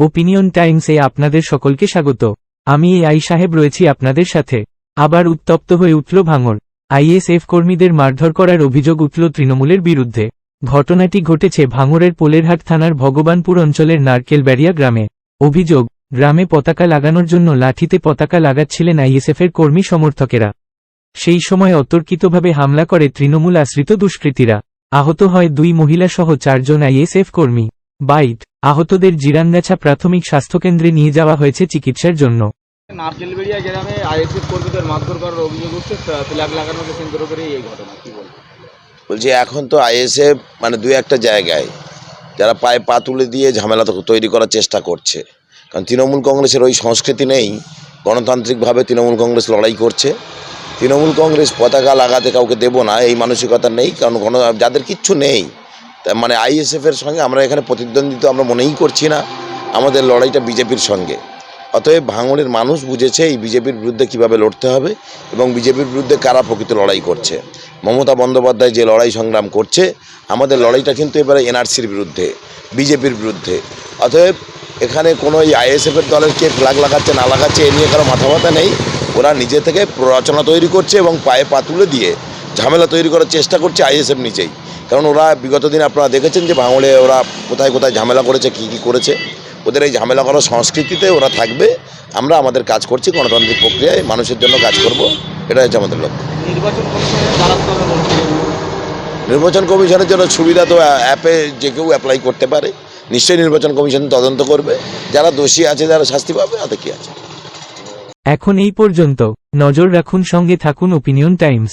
Opinion টাইমসে আপনাদের সকলকে স্বাগত। আমি এই আই সাহেব রয়েছি আপনাদের সাথে। আবার উত্তপ্ত হয়ে উঠল ভাঙর। আইএসএফ কর্মীদের মারধর করার অভিযোগ উঠল তৃণমূলের বিরুদ্ধে। ঘটনাটি ঘটেছে ভাঙরের পোলেরহাট থানার ভগবানপুর অঞ্চলের নারকেলবেড়িয়া গ্রামে। অভিযোগ, গ্রামে পতাকা লাগানোর জন্য লাঠিতে পতাকা লাগাচ্ছিলেন আইএসএফের কর্মী সমর্থকেরা। সেই সময় অতর্কিতভাবে হামলা করে তৃণমূল আশ্রিত দুষ্কৃতীরা। আহত হয় দুই মহিলা সহ চারজন আইএসএফ কর্মী। বাইট আহতদের জিরানগাছা প্রাথমিক স্বাস্থ্যকেন্দ্রে নিয়ে যাওয়া হয়েছে চিকিৎসার জন্য। নারকেলবেড়িয়া গ্রামে আইএসএফ কর্মীদের মারধর করার অভিযোগ উঠছে। ফ্ল্যাগ লাগানোকে কেন্দ্র করে এই ঘটনা। কি বলছি এখন তো আইএসএফ মানে দু একটা জায়গায় যারা পায়ে পা তুলে দিয়ে ঝামেলা তৈরি করার চেষ্টা করছে। কারণ তৃণমূল কংগ্রেসের ওই সংস্কৃতি নেই। গণতান্ত্রিকভাবে তৃণমূল কংগ্রেস লড়াই করছে। তৃণমূল কংগ্রেস পতাকা লাগাতে কাউকে দেবো না এই মানসিকতা নেই। কারণ গণ যাদের কিচ্ছু নেই মানে আইএসএফের সঙ্গে আমরা এখানে প্রতিদ্বন্দ্বিতা আমরা মনেই করছি না আমাদের লড়াইটা বিজেপির সঙ্গে। অতএব ভাঙড়ের মানুষ বুঝেছে এই বিজেপির বিরুদ্ধে কীভাবে লড়তে হবে এবং বিজেপির বিরুদ্ধে কারা প্রকৃত লড়াই করছে। মমতা বন্দ্যোপাধ্যায় যে লড়াই সংগ্রাম করছে, আমাদের লড়াইটা কিন্তু এবারে এনআরসির বিরুদ্ধে, বিজেপির বিরুদ্ধে। অতএব এখানে কোনো এই আইএসএফের দলের কে ফ্ল্যাগ লাগাচ্ছে, না লাগাচ্ছে, এ নিয়ে কারও মাথা ব্যথা নেই। ওরা নিজে থেকে প্ররচনা তৈরি করছে এবং পায়ে পা তুলে দিয়ে ঝামেলা তৈরি করার চেষ্টা করছে আইএসএফ নিজেই। কারণ ওরা বিগত দিন আপনারা দেখেছেন যে ভাঙড়ে ওরা কোথায় কোথায় ঝামেলা করেছে কী কী করেছে। ওদের এই ঝামেলা করার সংস্কৃতিতে ওরা থাকবে। আমরা আমাদের কাজ করছি গণতান্ত্রিক প্রক্রিয়ায় মানুষের জন্য কাজ করব। এটা হচ্ছে আমাদের লক্ষ্য। কমিশনের নির্বাচন কমিশনের জন্য সুবিধা তো অ্যাপে যে কেউ অ্যাপ্লাই করতে পারে। নিশ্চয়ই নির্বাচন কমিশন তদন্ত করবে। যারা দোষী আছে যারা শাস্তি পাবে তাতে কি আছে? এখন এই পর্যন্ত। নজর রাখুন সঙ্গে থাকুন ওপিনিয়ন টাইমস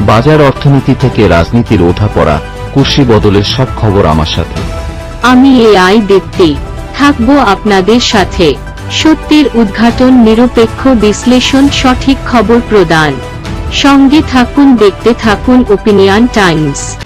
বাজার অর্থনীতি থেকে রাজনীতির ওঠাপড়া কুর্সি বদলের সব খবর আমার সাথে। আমি এআই দীপ্তি থাকব আপনাদের সাথে। সত্যের উদ্ঘাটন, নিরপেক্ষ বিশ্লেষণ, সঠিক খবর প্রদান। সঙ্গে থাকুন, দেখতে থাকুন ওপিনিয়ন টাইমস